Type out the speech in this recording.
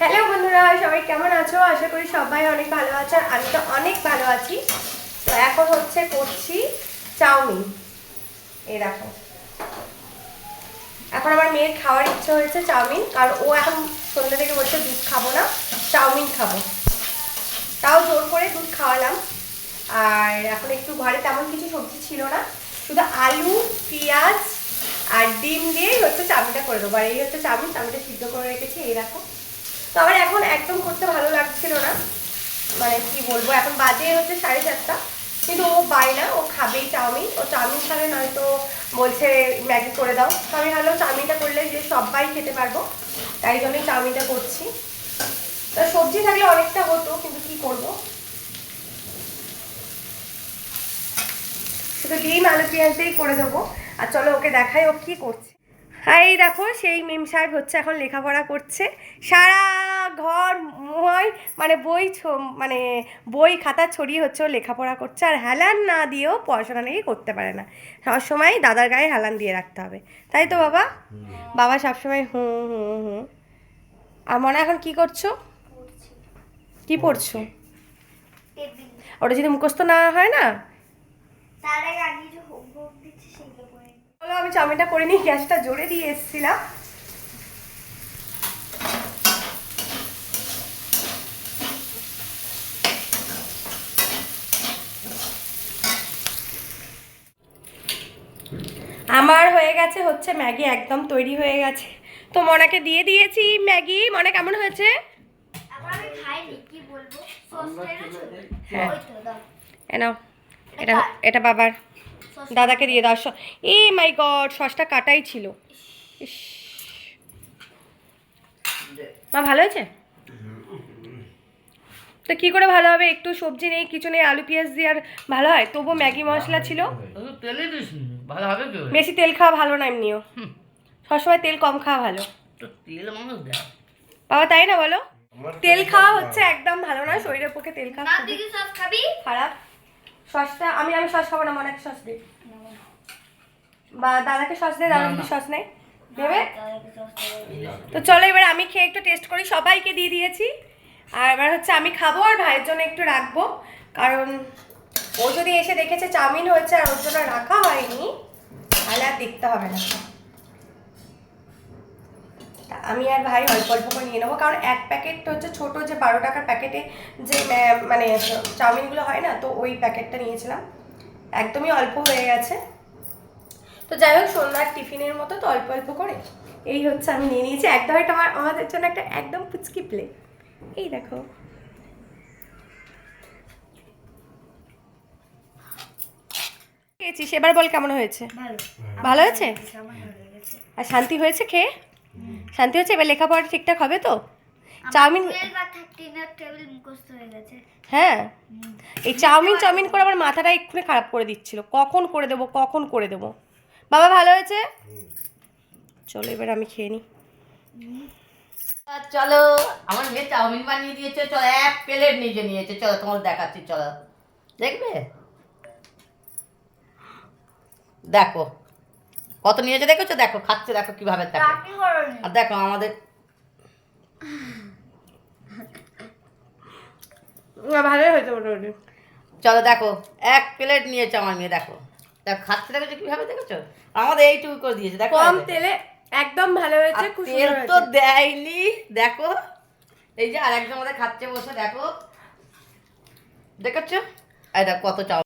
Hello বন্ধুরা, সবাই কেমন আছো? আশা করি সবাই অনেক ভালো আছে আমি তো অনেক ভালো আছি। তো এখন হচ্ছে করছি চাউমিন। এই দেখো। এখন আমার মেয়ের খাওয়ার ইচ্ছে হয়েছে চাউমিন, কারণ ও এখন সন্ধ্যা থেকে বলছে দুধ খাব না, চাউমিন খাব। তাও জোর করে দুধ খাওয়ালাম। আর এখন একটু ঘরে তেমন কিছু সবজি ছিল না। শুধু আলু, পেঁয়াজ আর ডিম দিয়েই হচ্ছে চাউমিনটা করে দেবো। আর এই হচ্ছে চাউমিন, চাউমিনটা সিদ্ধ করে রেখেছি, এই দেখো। তো আমার এখন একদম করতে ভালো লাগছিল না। মানে কি বলব, এখন বাজে হচ্ছে সাড়ে চারটা। কিন্তু ও পায় না, ও খাবেই চাউমিন। ও চাউমিন খাবে, নয়তো বলছে ম্যাগি করে দাও। তো আমি ভাবলাম চাউমিনটা করলে যে সবাই খেতে পারব, তাই জন্যই চাউমিনটা করছি। তো সবজি থাকলে অনেকটা হতো, কিন্তু কি করব? শুধু ডিম, আলু, পেঁয়াজ করে দেবো। আর চলো ওকে দেখাই ও কি করছে। হাই, দেখো সেই মিম সাহেব হচ্ছে এখন লেখাপড়া করছে। সারা ঘর মই মানে বই ছ- মানে বই খাতা ছড়িয়ে হচ্ছে ও লেখাপড়া করছে। আর হেলান না দিয়েও পড়াশোনা নাকি করতে পারে না। সবসময় দাদার গায়ে হেলান দিয়ে রাখতে হবে। তাই তো বাবা? বাবা সবসময় হুম হুম হুম আর মনে এখন কি করছ? কি পড়ছো। ওটা যদি মুখস্থ না হয় না? আমি চাউমিনটা করে নিই গ্যাসটা জোরে দিয়ে এসেছিলাম। আমার হয়ে গেছে হচ্ছে ম্যাগি একদম তৈরি হয়ে গেছে। তো মনাকে দিয়ে দিয়েছি ম্যাগি। মনে কেমন হয়েছে? হ্যাঁ। নাও। এটা এটা বাবার। দাদাকে দিয়ে দাও। এ মাই গড সসটা কাটাই ছিল। ইস। মা ভালো আছে তো কি করে ভালো হবে? একটু সবজি নেই কিছু নেই আলু পেঁয়াজ দিয়ে আর ভালো হয়? তবু ম্যাগি মশলা ছিল। তেলে দিস নি, ভালো হবে কি বেশি তেল খাওয়া ভালো না এমনিও। সবসময় তেল কম খাওয়া ভালো। তেল মানুষ দেয়। বাবা তাই না বলো? তেল খাওয়া হচ্ছে একদম ভালো না শরীরের পক্ষে তেল খাওয়া খাবি? খারাপ। সসটা আমি আমি সস খাব না মনে একটা সস দিই বা দাদাকে সস দে দাদা যদি সস সস দেবো তো চলো এবার আমি খেয়ে একটু টেস্ট করি সবাইকে দিয়ে দিয়েছি। আর এবার হচ্ছে আমি খাব আর ভাইয়ের জন্য একটু রাখব। কারণ ও যদি এসে দেখেছে চাউমিন হয়েছে আর ওর জন্য রাখা হয়নি, তাহলে আর দেখতে হবে না। আমি আর ভাই অল্প অল্প করে নিয়ে নেব, কারণ এক প্যাকেট হচ্ছে ছোট যে বারো টাকার প্যাকেটে যে মানে চাউমিনগুলো হয় না, তো ওই প্যাকেটটা নিয়েছিলাম। একদমই অল্প হয়ে গেছে। তো যাই হোক সন্ধ্যার টিফিনের মতো তো অল্প অল্প করে। এই হচ্ছে আমি নিয়ে নিয়েছি। একদম এটা আমার আমাদের জন্য একটা একদম পুচকি প্লেট এই দেখো। খেয়েছিস? এবার বল কেমন হয়েছে? ভালো। ভালো হয়েছে? আর শান্তি হয়েছে খেয়ে? শান্তি হয়েছে? এবার লেখাপড়া ঠিকঠাক হবে তো? চাউমিন হয়ে হ্যাঁ? এই চাউমিন চাউমিন করে আমার মাথাটা এক্ষুনি খারাপ করে দিচ্ছিল। কখন করে দেবো কখন করে দেবো? বাবা ভালো হয়েছে? চলো এবার আমি খেয়ে নিই চলো আমার মেয়ে চাউমিন বানিয়ে দিয়েছে। চলো এক প্লেট নিজে নিয়েছে। চলো তোমার দেখাচ্ছি চলো। দেখবে? দেখো। কত নিয়েছে দেখেছ? দেখো খাচ্ছে দেখো কীভাবে দেখো। আর দেখো আমাদের ভালোই হয়েছে মোটামুটি। চলো দেখো এক প্লেট নিয়েছে আমার মেয়ে দেখো। দেখো খাচ্ছে দেখেছ কীভাবে দেখেছ? আমাদের এইটুকু করে দিয়েছে দেখো। কম তেলে একদম ভালো হয়েছে তেল তো দেয়নি দেখো। এই যে আরেকজন আমাদের খাচ্ছে বসে দেখো। দেখেছ? দেখো কত চাউ